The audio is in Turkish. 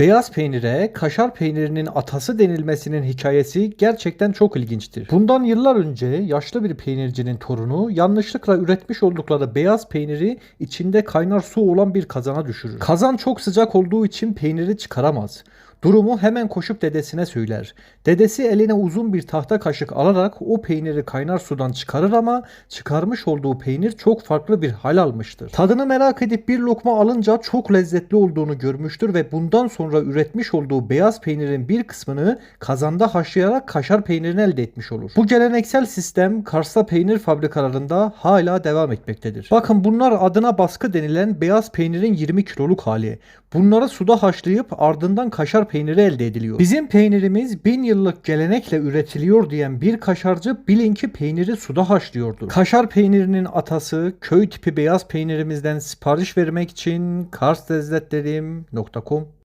Beyaz peynire kaşar peynirinin atası denilmesinin hikayesi gerçekten çok ilginçtir. Bundan yıllar önce yaşlı bir peynircinin torunu yanlışlıkla üretmiş oldukları beyaz peyniri içinde kaynar su olan bir kazana düşürür. Kazan çok sıcak olduğu için peyniri çıkaramaz. Durumu hemen koşup dedesine söyler. Dedesi eline uzun bir tahta kaşık alarak o peyniri kaynar sudan çıkarır ama çıkarmış olduğu peynir çok farklı bir hal almıştır. Tadını merak edip bir lokma alınca çok lezzetli olduğunu görmüştür ve bundan sonra üretmiş olduğu beyaz peynirin bir kısmını kazanda haşlayarak kaşar peynirini elde etmiş olur. Bu geleneksel sistem Kars'ta peynir fabrikalarında hala devam etmektedir. Bakın bunlar adına baskı denilen beyaz peynirin 20 kiloluk hali. Bunları suda haşlayıp ardından kaşar peyniri elde ediliyor. Bizim peynirimiz bin yıllık gelenekle üretiliyor diyen bir kaşarcı bilin ki peyniri suda haşlıyordu. Kaşar peynirinin atası köy tipi beyaz peynirimizden sipariş vermek için karslezzetlerim.com